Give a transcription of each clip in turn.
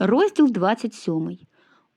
Розділ 27.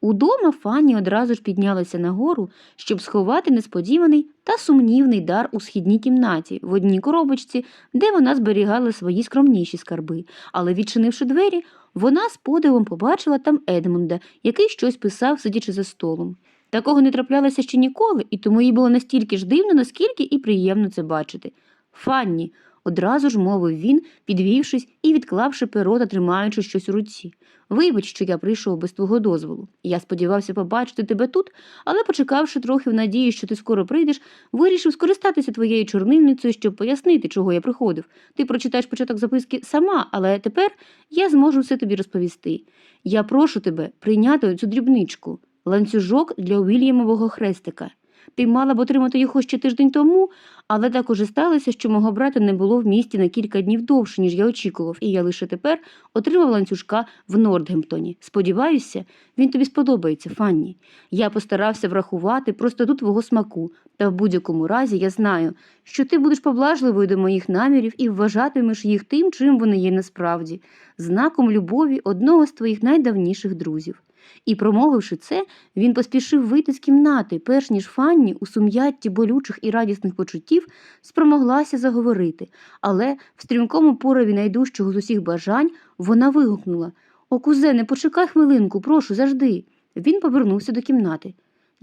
Удома Фанні одразу ж піднялася нагору, щоб сховати несподіваний та сумнівний дар у східній кімнаті в одній коробочці, де вона зберігала свої скромніші скарби. Але, відчинивши двері, вона з подивом побачила там Едмунда, який щось писав, сидячи за столом. Такого не траплялося ще ніколи, і тому їй було настільки ж дивно, наскільки і приємно це бачити. Фанні, одразу ж мовив він, підвівшись і відклавши перо та тримаючи щось у руці. Вибач, що я прийшов без твого дозволу. Я сподівався побачити тебе тут, але, почекавши трохи в надії, що ти скоро прийдеш, вирішив скористатися твоєю чорнильницею, щоб пояснити, чого я приходив. Ти прочитаєш початок записки сама, але тепер я зможу все тобі розповісти. Я прошу тебе прийняти цю дрібничку ланцюжок для Уільямового хрестика. Ти мала б отримати його ще тиждень тому, але так уже сталося, що мого брата не було в місті на кілька днів довше, ніж я очікував, і я лише тепер отримав ланцюжка в Нордгемптоні. Сподіваюся, він тобі сподобається, Фанні. Я постарався врахувати простоту твого смаку, та в будь-якому разі я знаю, що ти будеш поблажливою до моїх намірів і вважатимеш їх тим, чим вони є насправді, знаком любові одного з твоїх найдавніших друзів. І, промовивши це, він поспішив вийти з кімнати, перш ніж Фанні у сум'ятті болючих і радісних почуттів спромоглася заговорити, але в стрімкому порові найдужчого з усіх бажань вона вигукнула О, кузене, почекай хвилинку, прошу, завжди. Він повернувся до кімнати.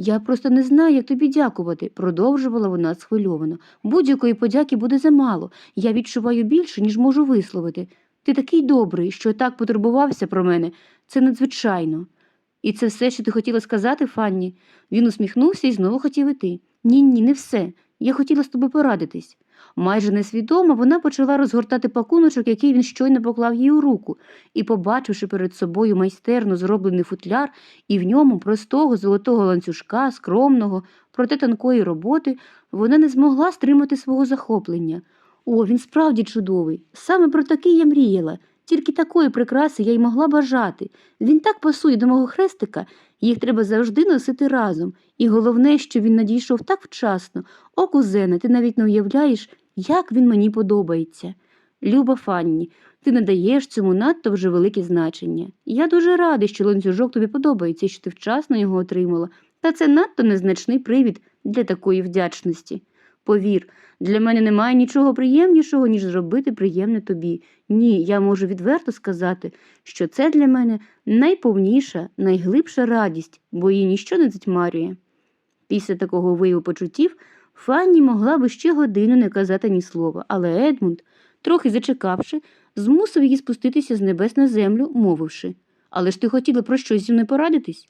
Я просто не знаю, як тобі дякувати, продовжувала вона схвильовано. Будь-якої подяки буде замало. Я відчуваю більше, ніж можу висловити. Ти такий добрий, що так потурбувався про мене. Це надзвичайно. І це все, що ти хотіла сказати, Фанні? Він усміхнувся і знову хотів іти. Ні, ні, не все. Я хотіла з тобою порадитись. Майже несвідомо вона почала розгортати пакуночок, який він щойно поклав їй у руку, і, побачивши перед собою майстерно зроблений футляр і в ньому простого золотого ланцюжка, скромного, проте тонкої роботи, вона не змогла стримати свого захоплення. О, він справді чудовий. Саме про такий я мріяла. Тільки такої прикраси я й могла бажати. Він так пасує до мого хрестика, їх треба завжди носити разом. І головне, що він надійшов так вчасно. О, кузене, ти навіть не уявляєш, як він мені подобається. Люба Фанні, ти надаєш цьому надто вже велике значення. Я дуже радий, що ланцюжок тобі подобається що ти вчасно його отримала. Та це надто незначний привід для такої вдячності. Повір, для мене немає нічого приємнішого, ніж зробити приємне тобі. Ні, я можу відверто сказати, що це для мене найповніша, найглибша радість, бо її ніщо не затьмарює. Після такого вияву почуттів Фанні могла би ще годину не казати ні слова, але Едмунд, трохи зачекавши, змусив її спуститися з небес на землю, мовивши Але ж ти хотіла про щось зі мною порадитись?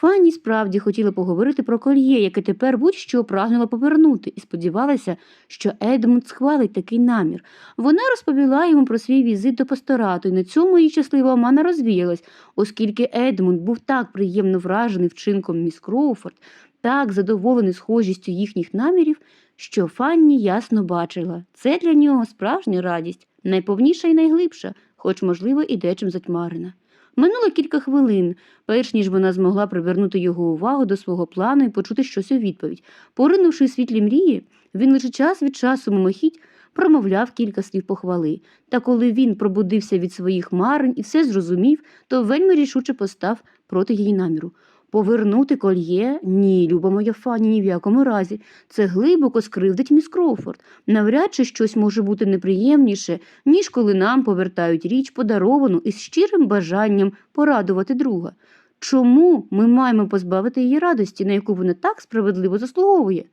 Фанні справді хотіла поговорити про кольє, яке тепер будь-що прагнула повернути, і сподівалася, що Едмунд схвалить такий намір. Вона розповіла йому про свій візит до пасторату, і на цьому її щаслива омана розвіялась, оскільки Едмунд був так приємно вражений вчинком міс Кроуфорд, так задоволений схожістю їхніх намірів, що Фанні ясно бачила це для нього справжня радість, найповніша і найглибша, хоч, можливо, і дечим затьмарена. Минуло кілька хвилин, перш ніж вона змогла привернути його увагу до свого плану і почути щось у відповідь. Поринувши у світлі мрії, він лише час від часу мимохідь промовляв кілька слів похвали. Та коли він пробудився від своїх марень і все зрозумів, то вельми рішуче постав проти її наміру. Повернути кольє? Ні, люба моя фані, ні в якому разі. Це глибоко скривдить міс Кроуфорд. Навряд чи щось може бути неприємніше, ніж коли нам повертають річ, подаровану із щирим бажанням порадувати друга. Чому ми маємо позбавити її радості, на яку вона так справедливо заслуговує?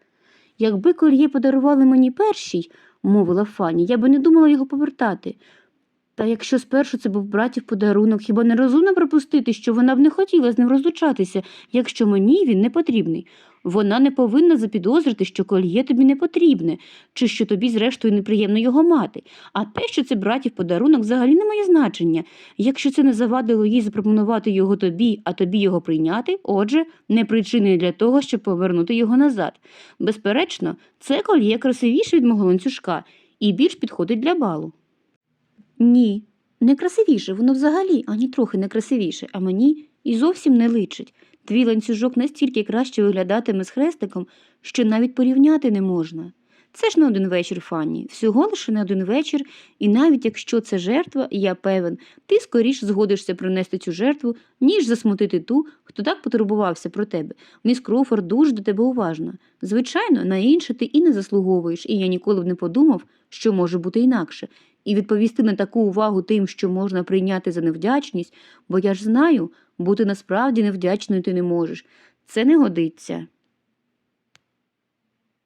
Якби кольє подарували мені першій, мовила Фані, я би не думала його повертати. Та якщо спершу це був братів подарунок, хіба не розумно припустити, що вона б не хотіла з ним розлучатися, якщо мені він не потрібний? Вона не повинна запідозрити, що кольє тобі не потрібне, чи що тобі, зрештою, неприємно його мати. А те, що це братів подарунок, взагалі не має значення. Якщо це не завадило їй запропонувати його тобі, а тобі його прийняти, отже, не причиною для того, щоб повернути його назад. Безперечно, це кольє красивіше від мого ланцюжка і більш підходить для балу. Ні, не красивіше, воно взагалі ані трохи не красивіше, а мені і зовсім не личить. Твій ланцюжок настільки краще виглядатиме з хрестиком, що навіть порівняти не можна. Це ж не один вечір, Фанні, всього лише не один вечір, і навіть якщо це жертва, я певен, ти скоріш згодишся принести цю жертву, ніж засмутити ту, хто так потурбувався про тебе. Міс Кроуфорд дуже до тебе уважна. Звичайно, на інше ти і не заслуговуєш, і я ніколи б не подумав, що може бути інакше. І відповісти на таку увагу тим, що можна прийняти за невдячність, бо я ж знаю, бути насправді невдячною ти не можеш. Це не годиться.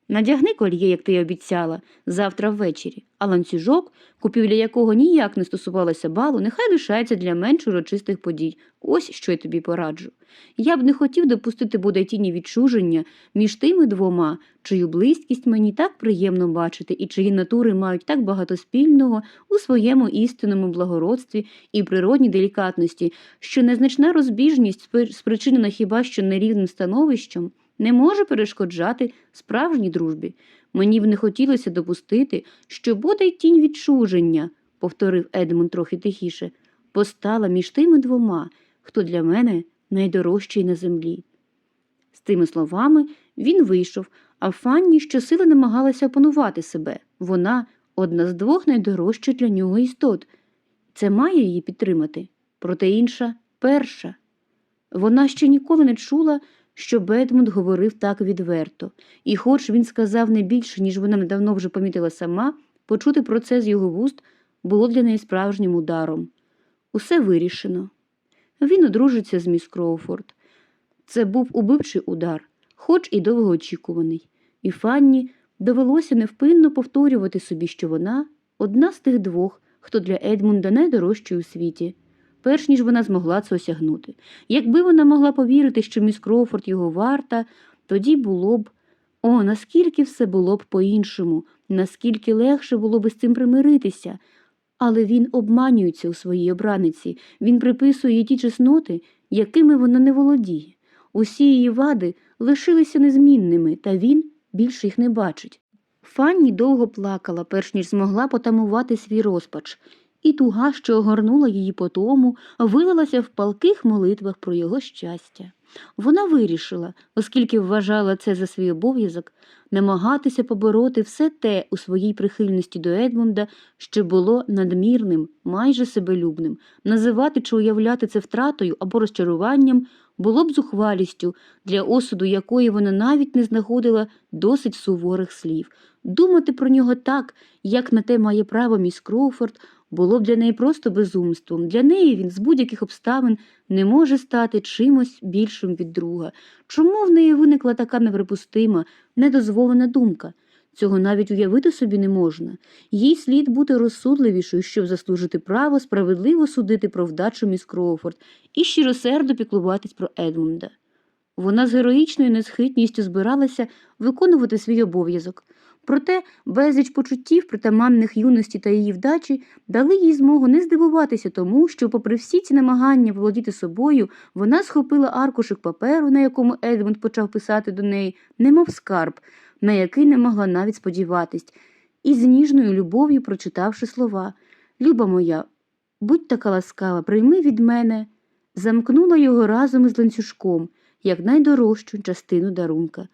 Надягни кольє, як ти й обіцяла, завтра ввечері, а ланцюжок, купівля якого ніяк не стосувалася балу, нехай лишається для менш урочистих подій. Ось що я тобі пораджу. Я б не хотів допустити бодай тіні відчуження між тими двома, чию близькість мені так приємно бачити і чиї натури мають так багато спільного у своєму істинному благородстві і природній делікатності, що незначна розбіжність, спричинена хіба що нерівним становищем, не може перешкоджати справжній дружбі. Мені б не хотілося допустити, що бодай тінь відчуження, повторив Едмунд трохи тихіше, постала між тими двома, хто для мене найдорожчий на землі. З тими словами він вийшов, а Фанні щосили намагалася опанувати себе. Вона одна з двох найдорожчих для нього істот. Це має її підтримати, проте інша перша. Вона ще ніколи не чула, що Бедмунд говорив так відверто, і, хоч він сказав не більше, ніж вона недавно вже помітила сама, почути про це з його вуст було для неї справжнім ударом. Усе вирішено. Він одружиться з міс Кроуфорд. Це був убивчий удар, хоч і довгоочікуваний, і Фанні довелося невпинно повторювати собі, що вона одна з тих двох, хто для Едмунда найдорожчий у світі, перш ніж вона змогла це осягнути. Якби вона могла повірити, що міс Кроуфорд його варта, тоді було б. О, наскільки все було б по-іншому, наскільки легше було б з цим примиритися. Але він обманюється у своїй обраниці, він приписує їй ті чесноти, якими вона не володіє. Усі її вади лишилися незмінними, та він більше їх не бачить. Фанні довго плакала, перш ніж змогла потамувати свій розпач, і туга, що огорнула її по тому, вилилася в палких молитвах про його щастя. Вона вирішила, оскільки вважала це за свій обов'язок, намагатися побороти все те у своїй прихильності до Едмунда, що було надмірним, майже себелюбним, називати чи уявляти це втратою або розчаруванням було б зухвалістю, для осуду якої вона навіть не знаходила досить суворих слів. Думати про нього так, як на те має право міс Кроуфорд, було б для неї просто безумством. Для неї він з будь-яких обставин не може стати чимось більшим від друга. Чому в неї виникла така неприпустима, недозволена думка? Цього навіть уявити собі не можна. Їй слід бути розсудливішою, щоб заслужити право справедливо судити про вдачу міс Кроуфорд і щиросердо піклуватись про Едмунда. Вона з героїчною несхитністю збиралася виконувати свій обов'язок. Проте безліч почуттів, притаманних юності та її вдачі, дали їй змогу не здивуватися тому, що, попри всі ці намагання володіти собою, вона схопила аркушик паперу, на якому Едмунд почав писати до неї, немов скарб, на який не могла навіть сподіватись, і з ніжною любов'ю прочитавши слова Люба моя, будь така ласкава, прийми від мене, замкнула його разом із ланцюжком, як найдорожчу частину дарунка.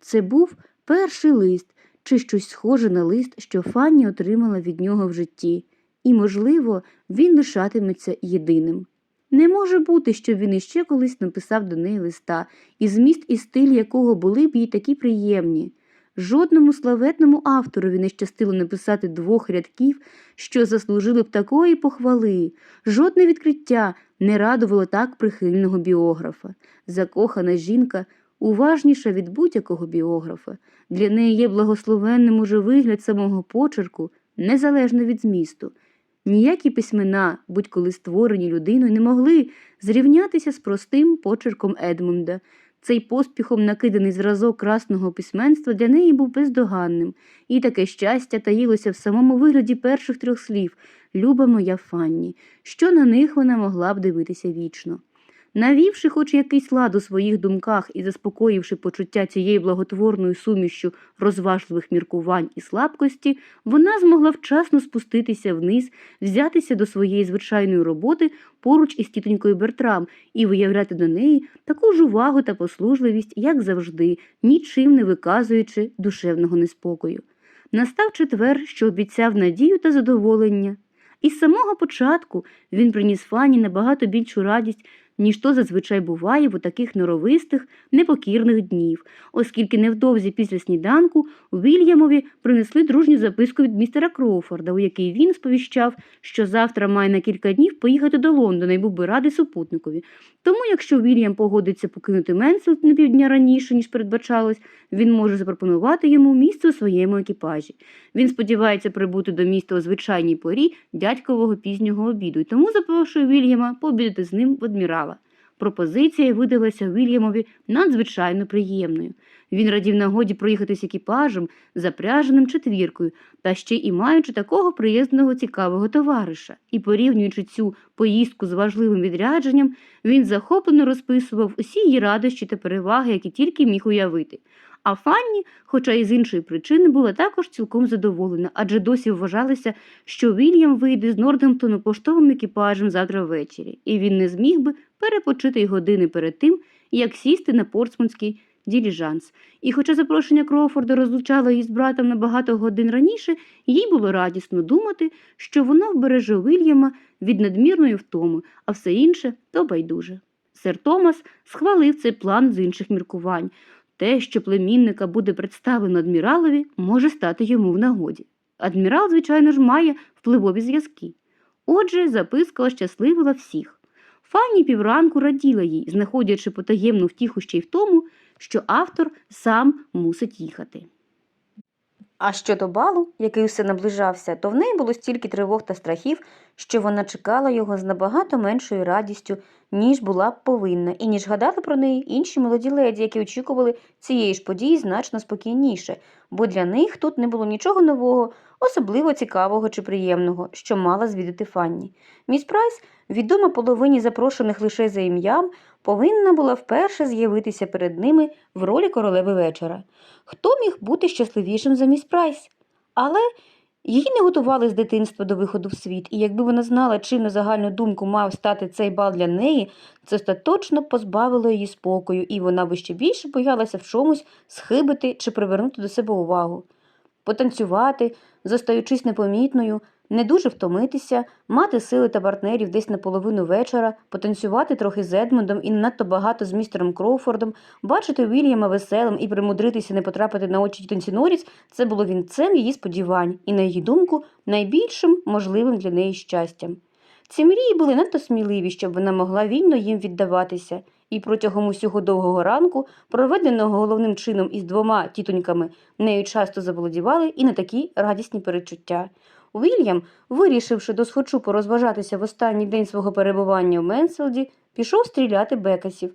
Це був перший лист чи щось схоже на лист, що Фанні отримала від нього в житті, і, можливо, він лишатиметься єдиним. Не може бути, щоб він іще колись написав до неї листа, і зміст і стиль якого були б їй такі приємні. Жодному славетному авторові не щастило написати двох рядків, що заслужили б такої похвали. Жодне відкриття не радувало так прихильного біографа. Закохана жінка уважніша від будь-якого біографа. Для неї є благословенним уже вигляд самого почерку, незалежно від змісту. Ніякі письмена, будь-коли створені людиною, не могли зрівнятися з простим почерком Едмунда. Цей поспіхом накиданий зразок красного письменства для неї був бездоганним, і таке щастя таїлося в самому вигляді перших трьох слів Люба моя Фанні, що на них вона могла б дивитися вічно. Навівши хоч якийсь лад у своїх думках і заспокоївши почуття цією благотворною сумішю розважливих міркувань і слабкості, вона змогла вчасно спуститися вниз, взятися до своєї звичайної роботи поруч із тітонькою Бертрам і виявляти до неї таку ж увагу та послужливість, як завжди, нічим не виказуючи душевного неспокою. настав четвер, що обіцяв надію та задоволення. Із самого початку він приніс Фані набагато більшу радість, ніж то зазвичай буває в таких норовистих, непокірних днів, оскільки невдовзі після сніданку Вільямові принесли дружню записку від містера Кроуфорда, у якій він сповіщав, що завтра має на кілька днів поїхати до Лондона і був би радий супутникові. Тому, якщо Вільям погодиться покинути Менсфілд на півдня раніше, ніж передбачалось, він може запропонувати йому місце у своєму екіпажі. Він сподівається прибути до міста у звичайній порі дядькового пізнього обіду, і тому запрошує Вільяма пообідати з ним в адмірала. Пропозиція видалася Вільямові надзвичайно приємною. Він радів нагоді проїхатись екіпажем, запряженим четвіркою, та ще і маючи такого приєзного цікавого товариша. І порівнюючи цю поїздку з важливим відрядженням, він захоплено розписував усі її радощі та переваги, які тільки міг уявити. А Фанні, хоча й з іншої причини, була також цілком задоволена, адже досі вважалося, що Вільям вийде з Нордемптону поштовим екіпажем завтра ввечері, і він не зміг би перепочити й години перед тим, як сісти на портсмутський діліжанс. І хоча запрошення Кроуфорда розлучало її з братом на багато годин раніше, їй було радісно думати, що воно вбереже Вільяма від надмірної втоми, а все інше то байдуже. Сер Томас схвалив цей план з інших міркувань. Те, що племінника буде представлено адміралові, може стати йому в нагоді. Адмірал, звичайно ж, має впливові зв'язки. Отже, записка ощасливила всіх. Фанні півранку раділа їй, знаходячи потаємну втіху ще й в тому, що автор сам мусить їхати. А щодо балу, який усе наближався, то в неї було стільки тривог та страхів, що вона чекала його з набагато меншою радістю, ніж була б повинна, і ніж гадали про неї інші молоді леді, які очікували цієї ж події значно спокійніше, бо для них тут не було нічого нового, особливо цікавого чи приємного, що мала звідати Фанні. Міс Прайс, відома половині запрошених лише за ім'ям, повинна була вперше з'явитися перед ними в ролі королеви вечора. Хто міг бути щасливішим за міс Прайс? Але її не готували з дитинства до виходу в світ, і якби вона знала, чим на загальну думку мав стати цей бал для неї, це остаточно позбавило її спокою, і вона би ще більше боялася в чомусь схибити чи привернути до себе увагу. Потанцювати, зостаючись непомітною, не дуже втомитися, мати сили та партнерів десь на половину вечора, потанцювати трохи з Едмундом і не надто багато з містером Кроуфордом, бачити Вільяма веселим і примудритися не потрапити на очі тітонці Норріс – це було вінцем її сподівань і, на її думку, найбільшим можливим для неї щастям. Ці мрії були надто сміливі, щоб вона могла вільно їм віддаватися, і протягом усього довгого ранку, проведеного головним чином із двома тітоньками, нею часто заволодівали і не такі радісні перечуття. Уільям, вирішивши досхочу порозважатися в останній день свого перебування в Менселді, пішов стріляти бекасів.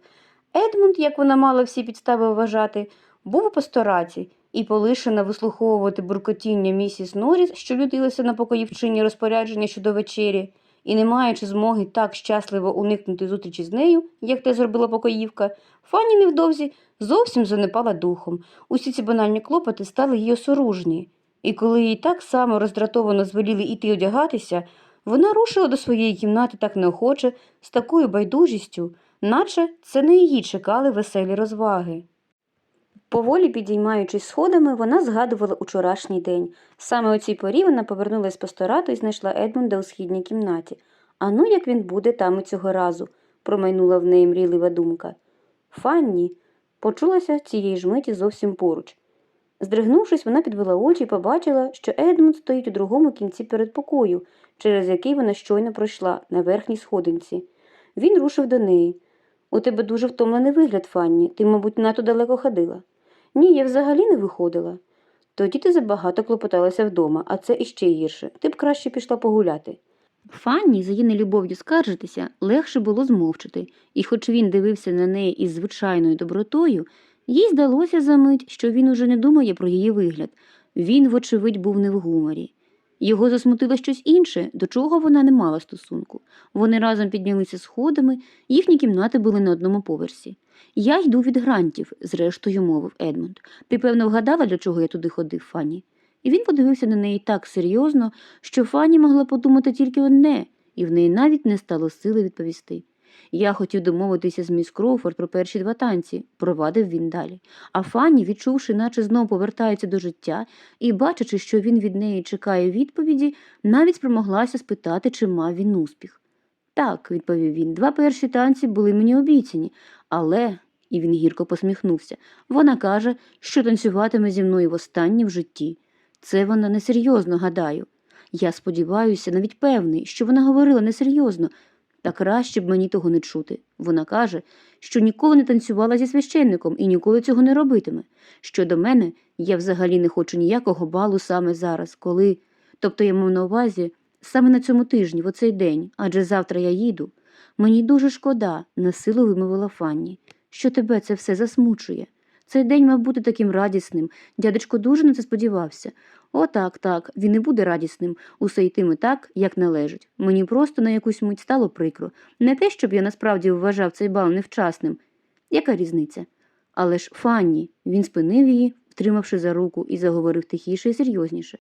Едмунд, як вона мала всі підстави вважати, був у пастораті і, полишена вислуховувати буркотіння місіс Норріс, що людилася на покоївчині розпорядження щодо вечері, і, не маючи змоги так щасливо уникнути зустрічі з нею, як те зробила покоївка, Фанні невдовзі зовсім занепала духом. Усі ці банальні клопоти стали їй осоружні. І коли їй так само роздратовано звеліли іти одягатися, вона рушила до своєї кімнати так неохоче, з такою байдужістю, наче це не її чекали веселі розваги. Поволі підіймаючись сходами, вона згадувала учорашній день. Саме у цій порі вона повернулася з пасторату і знайшла Едмунда у східній кімнаті. А ну, як він буде там і цього разу, промайнула в неї мрійлива думка. Фанні почулася цієї ж миті зовсім поруч. Здригнувшись, вона підвела очі і побачила, що Едмунд стоїть у другому кінці передпокою, через який вона щойно пройшла на верхній сходинці. Він рушив до неї. У тебе дуже втомлений вигляд, Фанні. Ти, мабуть, надто далеко ходила. Ні, я взагалі не виходила. Тоді ти забагато клопоталася вдома, а це іще гірше. Ти б краще пішла погуляти. Фанні, за її нелюбов'ю скаржитися, легше було змовчати, і хоч він дивився на неї із звичайною добротою, їй здалося за мить, що він уже не думає про її вигляд. Він, вочевидь, був не в гуморі. Його засмутило щось інше, до чого вона не мала стосунку. Вони разом піднялися сходами, їхні кімнати були на одному поверсі. Я йду від грантів, зрештою мовив Едмунд. Ти, певно, вгадала, для чого я туди ходив, Фанні? І він подивився на неї так серйозно, що Фанні могла подумати тільки одне, і в неї навіть не стало сили відповісти. Я хотів домовитися з міс Кроуфорд про перші два танці, провадив він далі. А Фанні, відчувши, наче знов повертається до життя, і бачачи, що він від неї чекає відповіді, навіть спромоглася спитати, чи мав він успіх. Так, відповів він, два перші танці були мені обіцяні, але, і він гірко посміхнувся, вона каже, що танцюватиме зі мною востаннє в житті. Це вона несерйозно, гадаю. Я сподіваюся, навіть певний, що вона говорила несерйозно, та краще б мені того не чути. Вона каже, що ніколи не танцювала зі священником і ніколи цього не робитиме. Щодо мене, я взагалі не хочу ніякого балу саме зараз, коли. Тобто я мав на увазі саме на цьому тижні, в оцей день, адже завтра я їду. Мені дуже шкода, насилу вимовила Фанні, що тебе це все засмучує. Цей день мав бути таким радісним. Дядечко дуже на це сподівався. О, так, так, він не буде радісним, усе йтиме так, як належить. Мені просто на якусь мить стало прикро. Не те, щоб я насправді вважав цей бал невчасним. Яка різниця? Але ж Фанні, він спинив її, втримавши за руку, і заговорив тихіше і серйозніше.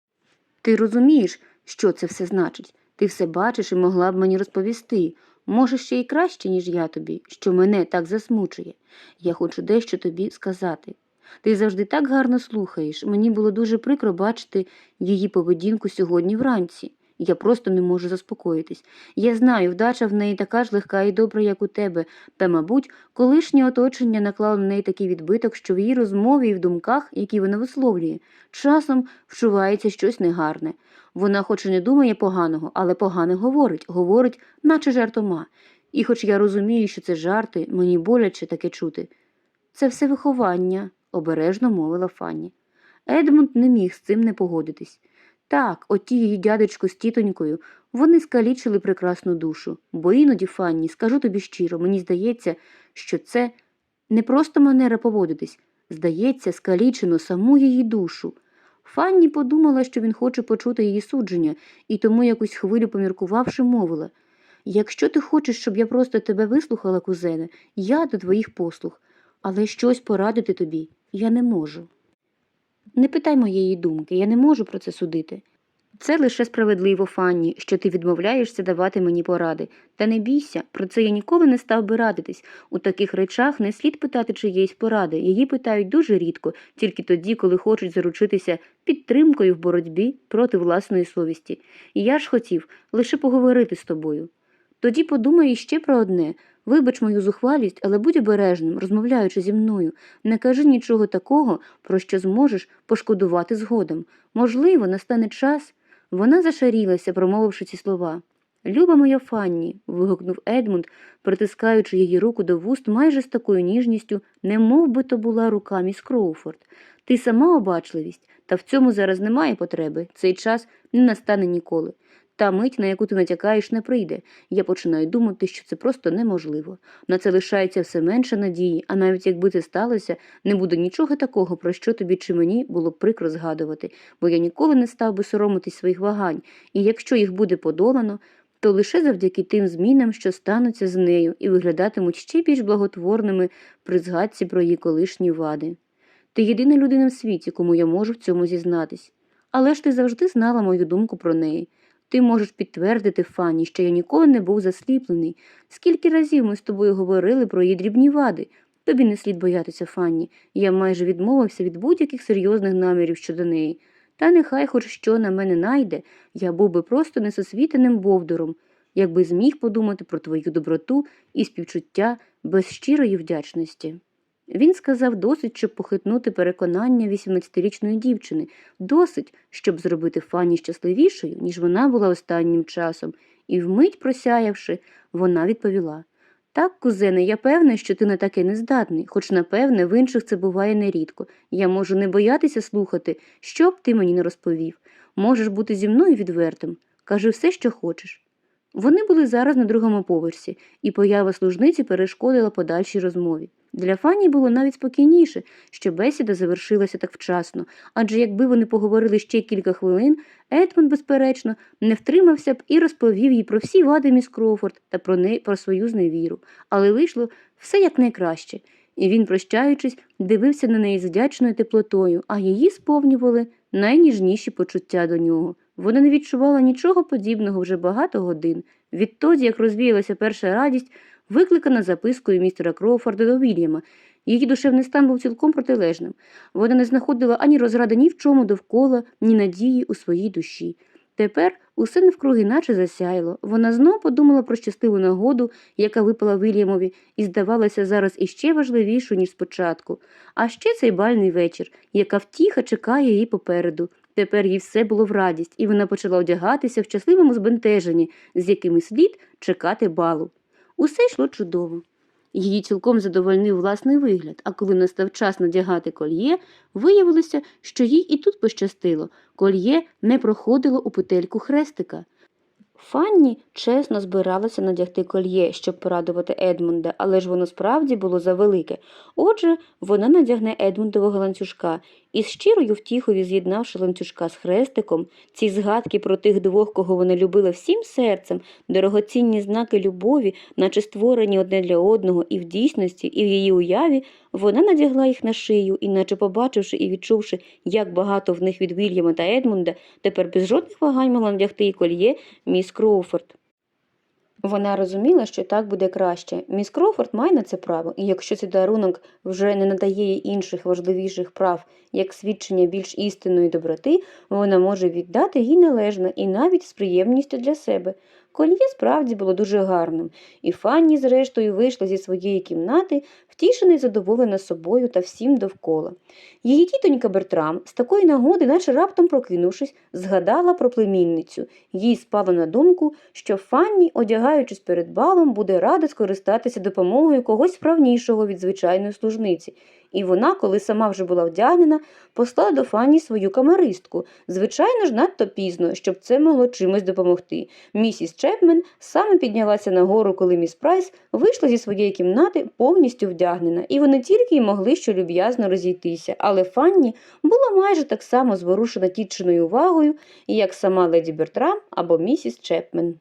Ти розумієш, що це все значить? Ти все бачиш і могла б мені розповісти. Може, ще й краще, ніж я тобі, що мене так засмучує. Я хочу дещо тобі сказати. Ти завжди так гарно слухаєш. Мені було дуже прикро бачити її поведінку сьогодні вранці. Я просто не можу заспокоїтись. Я знаю, вдача в неї така ж легка і добра, як у тебе, та, мабуть, колишнє оточення наклало на неї такий відбиток, що в її розмові і в думках, які вона висловлює, часом вчувається щось негарне. Вона хоч і не думає поганого, але погане говорить, говорить, наче жартома. І хоч я розумію, що це жарти, мені боляче таке чути. Це все виховання, обережно мовила Фанні. Едмунд не міг з цим не погодитись. Так, оті її дядечко з тітонькою, вони скалічили прекрасну душу, бо іноді, Фанні, скажу тобі щиро, мені здається, що це не просто манера поводитись, здається, скалічено саму її душу. Фанні подумала, що він хоче почути її судження, і тому якусь хвилю поміркувавши, мовила Якщо ти хочеш, щоб я просто тебе вислухала, кузене, я до твоїх послуг, але щось порадити тобі я не можу. Не питай моєї думки, я не можу про це судити. Це лише справедливо, Фанні, що ти відмовляєшся давати мені поради. Та не бійся, про це я ніколи не став би радитись. У таких речах не слід питати чиєїсь поради. Її питають дуже рідко, тільки тоді, коли хочуть заручитися підтримкою в боротьбі проти власної совісті. І я ж хотів лише поговорити з тобою. Тоді подумай іще про одне. Вибач мою зухвалість, але будь обережним, розмовляючи зі мною. Не кажи нічого такого, про що зможеш пошкодувати згодом. Можливо, настане час. Вона зашарілася, промовивши ці слова. Люба моя Фанні. вигукнув Едмунд, притискаючи її руку до вуст майже з такою ніжністю, не мов би то була рука міс Кроуфорд. Ти сама обачливість, та в цьому зараз немає потреби. Цей час не настане ніколи. Та мить, на яку ти натякаєш, не прийде. Я починаю думати, що це просто неможливо. На це лишається все менше надії, а навіть якби це сталося, не буде нічого такого, про що тобі чи мені було б прикро згадувати, бо я ніколи не став би соромитись своїх вагань, і якщо їх буде подолано, то лише завдяки тим змінам, що стануться з нею і виглядатимуть ще більш благотворними при згадці про її колишні вади. Ти єдина людина в світі, кому я можу в цьому зізнатись. Але ж ти завжди знала мою думку про неї. Ти можеш підтвердити, Фанні, що я ніколи не був засліплений. Скільки разів ми з тобою говорили про її дрібні вади. Тобі не слід боятися, Фанні. Я майже відмовився від будь-яких серйозних намірів щодо неї. Та нехай хоч що на мене найде, я був би просто несосвітеним бовдуром, якби зміг подумати про твою доброту і співчуття без щирої вдячності. Він сказав досить, щоб похитнути переконання 18-річної дівчини, досить, щоб зробити Фанні щасливішою, ніж вона була останнім часом, і вмить просяявши, вона відповіла Так, кузене, я певна, що ти на таке не здатний, хоч, напевне, в інших це буває нерідко. Я можу не боятися слухати, що б ти мені не розповів. Можеш бути зі мною відвертим. Кажи все, що хочеш. Вони були зараз на другому поверсі, і поява служниці перешкодила подальшій розмові. Для Фані було навіть спокійніше, що бесіда завершилася так вчасно, адже якби вони поговорили ще кілька хвилин, Едмунд, безперечно, не втримався б і розповів їй про всі вади міс Кроуфорд та про неї про свою зневіру. Але вийшло все якнайкраще, і він, прощаючись, дивився на неї з вдячною теплотою, а її сповнювали найніжніші почуття до нього. Вона не відчувала нічого подібного вже багато годин. Відтоді, як розвіялася перша радість, викликана запискою містера Кроуфорда до Вільяма. Її душевний стан був цілком протилежним. Вона не знаходила ані розради ні в чому довкола, ні надії у своїй душі. Тепер усе навкруги наче засяяло. Вона знов подумала про щасливу нагоду, яка випала Вільямові, і здавалася зараз іще важливішою, ніж спочатку. А ще цей бальний вечір, яка втіха чекає її попереду. Тепер їй все було в радість, і вона почала одягатися в щасливому збентеженні, з якими слід чекати балу. Усе йшло чудово. Її цілком задовольнив власний вигляд, а коли настав час надягати кольє, виявилося, що їй і тут пощастило. Кольє не проходило у петельку хрестика. Фанні чесно збиралася надягти кольє, щоб порадувати Едмунда, але ж воно справді було завелике. Отже, вона надягне Едмундового ланцюжка і з щирою втіхою з'єднавши ланцюжка з хрестиком, ці згадки про тих двох, кого вона любила всім серцем, дорогоцінні знаки любові, наче створені одне для одного і в дійсності, і в її уяві, вона надягла їх на шию, і, наче побачивши і відчувши, як багато в них від Вільяма та Едмунда, тепер без жодних вагань могла надягти і кольє міс Кроуфорд. Вона розуміла, що так буде краще. Міс Крофорд має на це право, і якщо цей дарунок вже не надає їй інших важливіших прав, як свідчення більш істинної доброти, вона може віддати їй належне і навіть з приємністю для себе. Кольє справді було дуже гарним, і Фанні, зрештою, вийшла зі своєї кімнати, втішена і задоволена собою та всім довкола. Її тітонька Бертрам з такої нагоди, наче раптом прокинувшись, згадала про племінницю. Їй спало на думку, що Фанні, одягаючись перед балом, буде рада скористатися допомогою когось справнішого від звичайної служниці. І вона, коли сама вже була вдягнена, послала до Фанні свою камеристку, звичайно ж, надто пізно, щоб це могло чимось допомогти. Місіс Чепмен саме піднялася нагору, коли міс Прайс вийшла зі своєї кімнати повністю вдягнена, і вони тільки й могли що люб'язно розійтися. Але Фанні була майже так само зворушена тітчиною увагою, як сама леді Бертрам або місіс Чепмен.